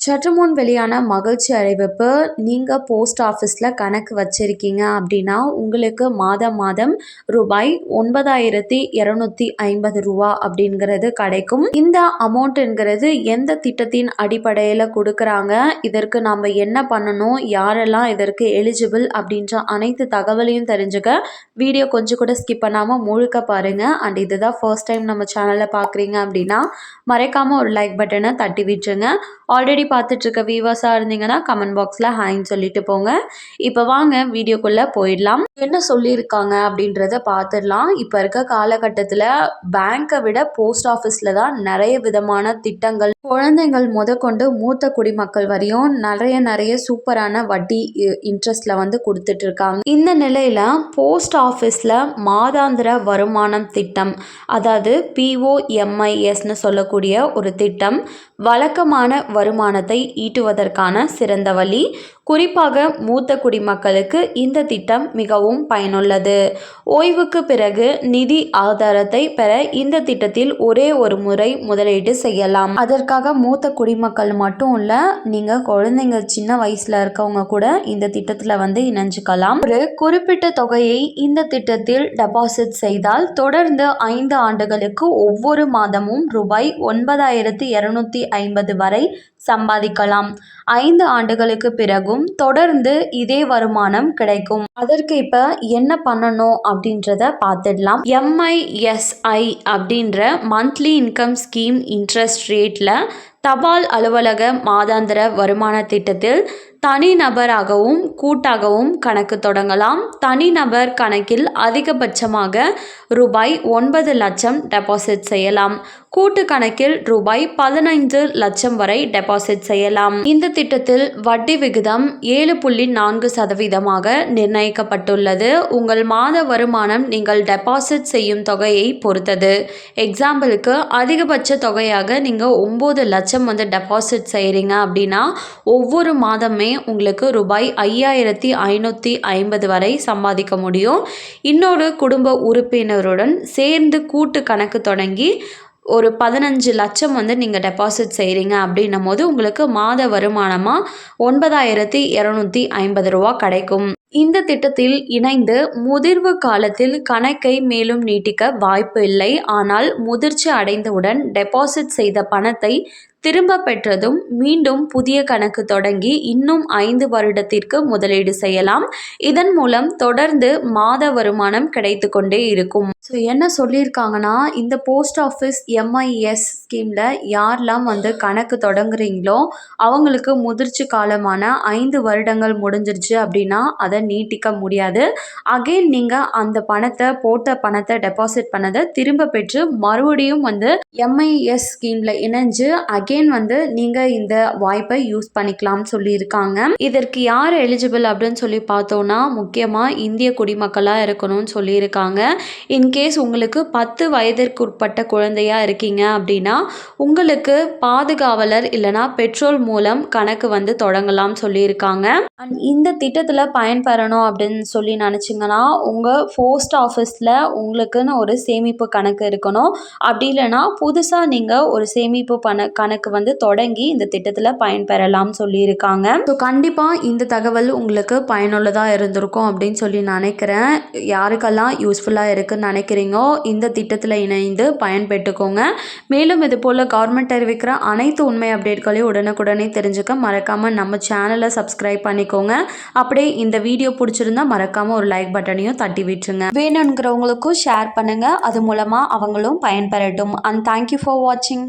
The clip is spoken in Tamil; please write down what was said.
சற்று முன் வெளியான மகிழ்ச்சி அறிவிப்பு நீங்கள் போஸ்ட் ஆஃபீஸில் கணக்கு வச்சுருக்கீங்க அப்படின்னா உங்களுக்கு மாதம் மாதம் ரூபாய் ஒன்பதாயிரத்தி இரநூத்தி ஐம்பது ரூபா அப்படிங்கிறது கிடைக்கும். இந்த அமௌண்ட்டுங்கிறது எந்த திட்டத்தின் அடிப்படையில் கொடுக்குறாங்க? இதற்கு நம்ம என்ன பண்ணணும்? யாரெல்லாம் இதற்கு எலிஜிபிள் அப்படின்ற அனைத்து தகவலையும் தெரிஞ்சுக்க வீடியோ கொஞ்சம் கூட ஸ்கிப் பண்ணாமல் முழுக்க பாருங்கள் அண்ட் இதுதான் ஃபர்ஸ்ட் டைம் நம்ம சேனலில் பார்க்குறீங்க அப்படின்னா மறைக்காமல் ஒரு லைக் பட்டனை தட்டி விட்டுருங்க. ஆல்ரெடி பார்த்துட்ருக்க வியூவர்ஸாக இருந்தீங்கன்னா கமெண்ட் பாக்ஸில் ஹாய்ன்னு சொல்லிட்டு போங்க. இப்போ வாங்க வீடியோக்குள்ளே போயிடலாம். என்ன சொல்லியிருக்காங்க அப்படின்றத பார்த்துடலாம். இப்போ இருக்க காலகட்டத்தில் பேங்க்கை விட போஸ்ட் ஆஃபீஸில் தான் நிறைய விதமான திட்டங்கள். குழந்தைங்கள் முதற்கொண்டு மூத்த குடிமக்கள் வரையும் நிறைய நிறைய சூப்பரான வட்டி இன்ட்ரெஸ்ட்டில் வந்து கொடுத்துட்ருக்காங்க. இந்த நிலையில் போஸ்ட் ஆஃபீஸில் மாதாந்திர வருமானம் திட்டம் அதாவது பிஓஎம்ஐஎஸ்னு சொல்லக்கூடிய ஒரு திட்டம் வழக்கமான வருமானத்தை ஈட்டுவதற்கான சிறந்த வழி. குறிப்பாக மூத்த குடிமக்களுக்கு இந்த திட்டம் மிகவும் பயனுள்ளது. ஓய்வுக்கு பிறகு நிதி ஆதாரத்தை பெற இந்த திட்டத்தில் ஒரே ஒரு முறை முதலீடு செய்யலாம். அதற்காக மூத்த குடிமக்கள் மட்டும் இல்ல நீங்கள் குழந்தைங்க சின்ன வயசில் இருக்கவங்க கூட இந்த திட்டத்தில் வந்து இணைஞ்சுக்கலாம். ஒரு குறிப்பிட்ட தொகையை இந்த திட்டத்தில் டெபாசிட் செய்தால் தொடர்ந்து ஐந்து ஆண்டுகளுக்கு ஒவ்வொரு மாதமும் ரூபாய் ஒன்பதாயிரத்தி இரநூத்தி ஐம்பது வரை சம்பாதிக்கலாம். ஐந்து ஆண்டுகளுக்கு பிறகும் தொடர்ந்து இதே வருமானம் கிடைக்கும். அதற்கு இப்போ என்ன பண்ணணும் அப்படின்றத பார்த்துடலாம். எம்ஐஎஸ்ஐ அப்படின்ற மந்த்லி இன்கம் ஸ்கீம் இன்ட்ரெஸ்ட் ரேட்டில் தபால் அலுவலக மாதாந்திர வருமான திட்டத்தில் தனிநபராகவும் கூட்டாகவும் கணக்கு தொடங்கலாம். தனிநபர் கணக்கில் அதிகபட்சமாக ரூபாய் ஒன்பது லட்சம் டெபாசிட் செய்யலாம். கூட்டு கணக்கில் ரூபாய் பதினைந்து லட்சம் வரை டெபாசிட் செய்யலாம். இந்த திட்டத்தில் வட்டி விகிதம் ஏழு புள்ளி நான்கு சதவீதமாக நிர்ணயிக்கப்பட்டுள்ளது. உங்கள் மாத வருமானம் நீங்கள் டெபாசிட் செய்யும் தொகையை பொறுத்தது. எக்ஸாம்பிளுக்கு அதிகபட்ச தொகையாக நீங்கள் ஒம்பது லட்சம் வந்து டெபாசிட் செய்கிறீங்க அப்படின்னா ஒவ்வொரு மாதமே உங்களுக்கு ரூபாய் ஐயாயிரத்தி ஐநூற்றி ஐம்பது வரை சம்பாதிக்க முடியும். இன்னொரு குடும்ப உறுப்பினருடன் சேர்ந்து கூட்டு கணக்கு தொடங்கி ஒரு பதினஞ்சு லட்சம் வந்து நீங்கள் டெபாசிட் செய்கிறீங்க அப்படின்னும் போது உங்களுக்கு மாத வருமானமாக ஒன்பதாயிரத்தி இரநூத்தி ஐம்பது ரூபா கிடைக்கும். இந்த திட்டத்தில் இணைந்து முதிர்வு காலத்தில் கணக்கை மேலும் நீட்டிக்க வாய்ப்பு இல்லை. ஆனால் முதிர்ச்சி அடைந்தவுடன் டெபாசிட் செய்த பணத்தை திரும்ப பெற்றதும் மீண்டும் புதிய கணக்கு தொடங்கி இன்னும் ஐந்து வருடத்திற்கு முதலீடு செய்யலாம். இதன் மூலம் தொடர்ந்து மாத வருமானம் கிடைத்து கொண்டே இருக்கும். ஸோ என்ன சொல்லியிருக்காங்கன்னா இந்த போஸ்ட் ஆஃபீஸ் எம்ஐஎஸ் ஸ்கீமில் யாரெல்லாம் வந்து கணக்கு தொடங்குறீங்களோ அவங்களுக்கு முதிர்ச்சி காலமான ஐந்து வருடங்கள் முடிஞ்சிருச்சு அப்படின்னா அதை நீட்டிக்க முடியாது. அகெயின் நீங்கள் அந்த பணத்தை போட்ட பணத்தை டெபாசிட் பண்ணதை திரும்ப பெற்று மறுபடியும் வந்து எம்ஐஎஸ் ஸ்கீமில் இணைஞ்சு அகெயின் வந்து நீங்கள் இந்த வாய்ப்பை யூஸ் பண்ணிக்கலாம்னு சொல்லியிருக்காங்க. இதற்கு யார் எலிஜிபிள் அப்படின்னு சொல்லி பார்த்தோன்னா முக்கியமாக இந்திய குடிமக்களாக இருக்கணும்னு சொல்லியிருக்காங்க. இன்கேஸ் உங்களுக்கு பத்து வயதிற்குட்பட்ட குழந்தையாக இருக்கீங்க அப்படின்னா உங்களுக்கு பாதுகாவலர் இல்லைனா பெட்ரோல் மூலம் கணக்கு வந்து தொடங்கலாம் சொல்லியிருக்காங்க. அண்ட் இந்த திட்டத்தில் பயன்பெறணும் அப்படின்னு சொல்லி நினச்சிங்கன்னா உங்கள் போஸ்ட் ஆஃபீஸில் உங்களுக்குன்னு ஒரு சேமிப்பு கணக்கு இருக்கணும். அப்படி இல்லைன்னா புதுசாக நீங்கள் ஒரு சேமிப்பு பண கணக்கு வந்து தொடங்கி இந்த திட்டத்தில் பயன்பெறலாம் சொல்லியிருக்காங்க. ஸோ கண்டிப்பாக இந்த தகவல் உங்களுக்கு பயனுள்ளதாக இருந்திருக்கும் அப்படின்னு சொல்லி நினைக்கிறேன். யாருக்கெல்லாம் யூஸ்ஃபுல்லாக இருக்குன்னு நினைக்கிறீங்களோ இந்த திட்டத்தில் இணைந்து பயன்பெற்றுக்கோங்க. மேலும் இது போல் கவர்மெண்ட் அறிவிக்கிற அனைத்து உண்மை அப்டேட்களையும் உடனுக்குடனே தெரிஞ்சுக்க மறக்காமல் நம்ம சேனலை சப்ஸ்கிரைப் பண்ணிக்கோங்க. அப்படியே இந்த வீடியோ பிடிச்சிருந்தா மறக்காமல் ஒரு லைக் பட்டனையும் தட்டி விட்டுருங்க. வேணுங்கிறவங்களுக்கும் ஷேர் பண்ணுங்கள் அது மூலமாக அவங்களும் பயன்பெறட்டும். அண்ட் தேங்க்யூ ஃபார் வாட்சிங்